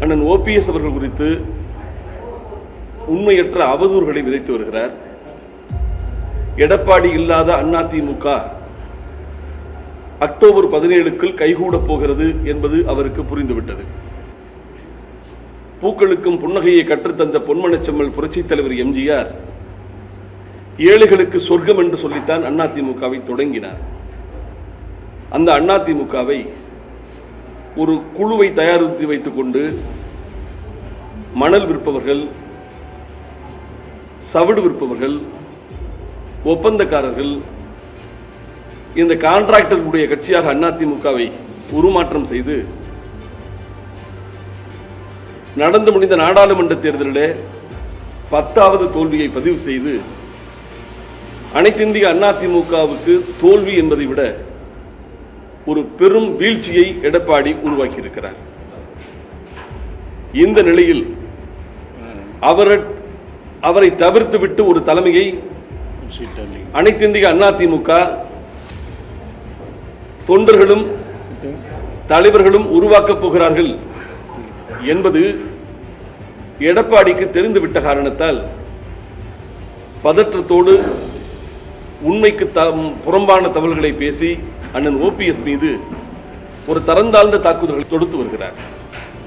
அண்ணன் ஓபிஎஸ் அவர்கள் குறித்து உண்மையற்ற அவதூறுகளை விதைத்து வருகிறார். எடப்பாடி இல்லாத அதிமுக அக்டோபர் பதினேழுக்குள் கைகூடப் போகிறது என்பது அவருக்கு புரிந்துவிட்டது. பூக்களுக்கும் புன்னகையை கற்றுத்தந்த பொன்மனச்செம்மல் புரட்சித் தலைவர் எம்ஜிஆர் ஏழைகளுக்கு சொர்க்கம் என்று சொல்லித்தான் அதிமுகவை தொடங்கினார். அந்த அதிமுகவை ஒரு குழுவை தயாரித்து வைத்துக்கொண்டு மணல் விற்பவர்கள் சவிடு விற்பவர்கள் ஒப்பந்தக்காரர்கள் இந்த கான்ட்ராக்டர்களுடைய கட்சியாக அதிமுகவை உருமாற்றம் செய்து நடந்து முடிந்த நாடாளுமன்ற தேர்தலிலே பத்தாவது தோல்வியை பதிவு செய்து அனைத்திந்திய அதிமுகவுக்கு தோல்வி என்பதை விட ஒரு பெரும் வீழ்ச்சியை எடப்பாடி உருவாக்கியிருக்கிறார். இந்த நிலையில் அவர் அவரை தவிர்த்துவிட்டு ஒரு தலைமையை அனைத்திந்திய அதிமுக தொண்டர்களும் தலைவர்களும் உருவாக்கப் போகிறார்கள் என்பது எடப்பாடிக்கு தெரிந்துவிட்ட காரணத்தால் பதற்றத்தோடு உண்மைக்கு த புறம்பான தகவல்களை பேசி அண்ணன் ஓபிஎஸ் மீது ஒரு தரந்தாழ்ந்த தாக்குதல்களை தொடுத்து வருகிறார்.